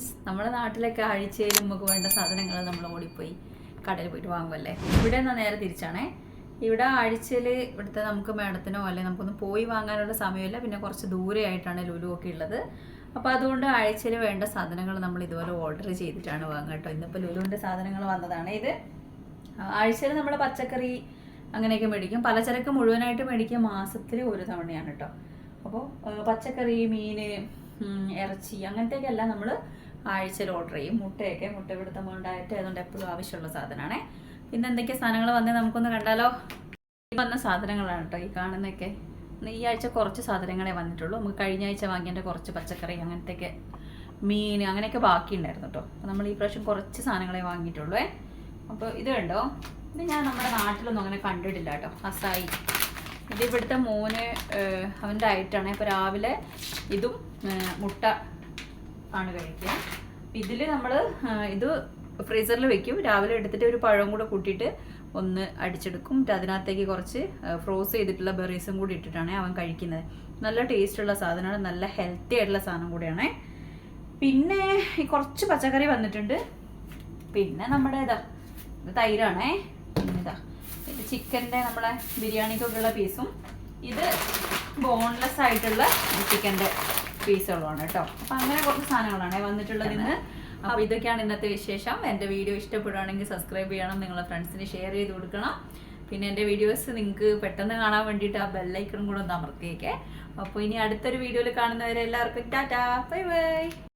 Friends നമ്മുടെ നാട്ടിലൊക്കെ ആഴ്ചയിൽ നമുക്ക് വേണ്ട സാധനങ്ങൾ നമ്മൾ ഓടിപ്പോയി കടയിൽ പോയിട്ട് വാങ്ങുമല്ലേ ഇവിടെ നിന്നാ നേരെ തിരിച്ചാണേ. ഇവിടെ ആഴ്ചയിൽ ഇവിടുത്തെ നമുക്ക് മേഡത്തിനോ അല്ലെങ്കിൽ നമുക്കൊന്നും പോയി വാങ്ങാനുള്ള സമയമില്ല. പിന്നെ കുറച്ച് ദൂരെയായിട്ടാണ് ലുലു ഒക്കെ ഉള്ളത്. അപ്പോൾ അതുകൊണ്ട് ആഴ്ചയിൽ വേണ്ട സാധനങ്ങൾ നമ്മൾ ഇതുപോലെ ഓർഡർ ചെയ്തിട്ടാണ് വാങ്ങുക കേട്ടോ. ഇന്നിപ്പോൾ ലുലുവിന്റെ സാധനങ്ങൾ വന്നതാണ് ഇത്. ആഴ്ചയിൽ നമ്മൾ പച്ചക്കറി അങ്ങനെയൊക്കെ മേടിക്കും. പലചരക്ക് മുഴുവനായിട്ട് മേടിക്കും മാസത്തിൽ ഒരു തവണയാണ് കേട്ടോ. അപ്പോൾ പച്ചക്കറി മീൻ ഇറച്ചി അങ്ങനത്തെയൊക്കെയല്ല നമ്മൾ ആഴ്ചയിൽ ഓർഡർ ചെയ്യും. മുട്ടയൊക്കെ മുട്ട ഇവിടുത്തെ ഉണ്ടായിട്ട് അതുകൊണ്ട് എപ്പോഴും ആവശ്യമുള്ള സാധനമാണേ. പിന്നെ എന്തൊക്കെ സാധനങ്ങൾ വന്നേ നമുക്കൊന്ന് കണ്ടാലോ? ഈ വന്ന സാധനങ്ങളാണ് കേട്ടോ ഈ കാണുന്നൊക്കെ ഈ ആഴ്ച കുറച്ച് സാധനങ്ങളെ വന്നിട്ടുള്ളൂ. നമുക്ക് കഴിഞ്ഞ ആഴ്ച വാങ്ങിയതിന്റെ കുറച്ച് പച്ചക്കറി അങ്ങനത്തെയൊക്കെ മീൻ അങ്ങനെയൊക്കെ ബാക്കി ഉണ്ടായിരുന്നു കേട്ടോ അപ്പോൾ നമ്മൾ ഈ പ്രാവശ്യം കുറച്ച് സാധനങ്ങളെ വാങ്ങിയിട്ടുള്ളൂ അപ്പോൾ ഇത് കണ്ടോ? ഇത് ഞാൻ നമ്മുടെ നാട്ടിലൊന്നും അങ്ങനെ കണ്ടിട്ടില്ല കേട്ടോ അസായി. ഇത് ഇവിടുത്തെ മോന് അവന്റെ ആയിട്ടാണ് അപ്പോൾ രാവിലെ ഇതും മുട്ട ആണ് കഴിക്കുക. ഇതിൽ നമ്മൾ ഇത് ഫ്രീസറിൽ വെക്കും. രാവിലെ എടുത്തിട്ട് ഒരു പഴവും കൂടെ കൂട്ടിയിട്ട് ഒന്ന് അടിച്ചെടുക്കും. അതിനകത്തേക്ക് കുറച്ച് ഫ്രോസ് ചെയ്തിട്ടുള്ള ബെറീസും കൂടി ഇട്ടിട്ടാണ് അവൻ കഴിക്കുന്നത്. നല്ല ടേസ്റ്റുള്ള സാധനമാണ്. നല്ല ഹെൽത്തി ആയിട്ടുള്ള സാധനം കൂടിയാണ്. പിന്നെ കുറച്ച് പച്ചക്കറി വന്നിട്ടുണ്ട്. പിന്നെ നമ്മുടെ ഇതാ തൈരാണേ. ഇതാ ഇത് ചിക്കന്റെ നമ്മളെ ബിരിയാണിക്കൊക്കെ ഉള്ള പീസും ഇത് ബോൺലെസ് ആയിട്ടുള്ള ചിക്കന്റെ. പീസുകളുമാണ് കേട്ടോ. അപ്പം അങ്ങനെ കുറച്ച് സാധനങ്ങളാണ് വന്നിട്ടുള്ളത് ഇന്ന്. അപ്പോൾ ഇതൊക്കെയാണ് ഇന്നത്തെ വിശേഷം. എന്റെ വീഡിയോ ഇഷ്ടപ്പെടുകയാണെങ്കിൽ സബ്സ്ക്രൈബ് ചെയ്യണം നിങ്ങളെ ഫ്രണ്ട്സിന് ഷെയർ ചെയ്ത് കൊടുക്കണം. പിന്നെ എന്റെ വീഡിയോസ് നിങ്ങൾക്ക് പെട്ടെന്ന് കാണാൻ വേണ്ടിയിട്ട് ആ ബെല്ലൈക്കണും കൂടെ ഒന്ന് അമർത്തിയേക്കെ. അപ്പൊ ഇനി അടുത്തൊരു വീഡിയോയിൽ കാണുന്നവരെ എല്ലാവർക്കും ടാറ്റാ ബൈ ബൈ.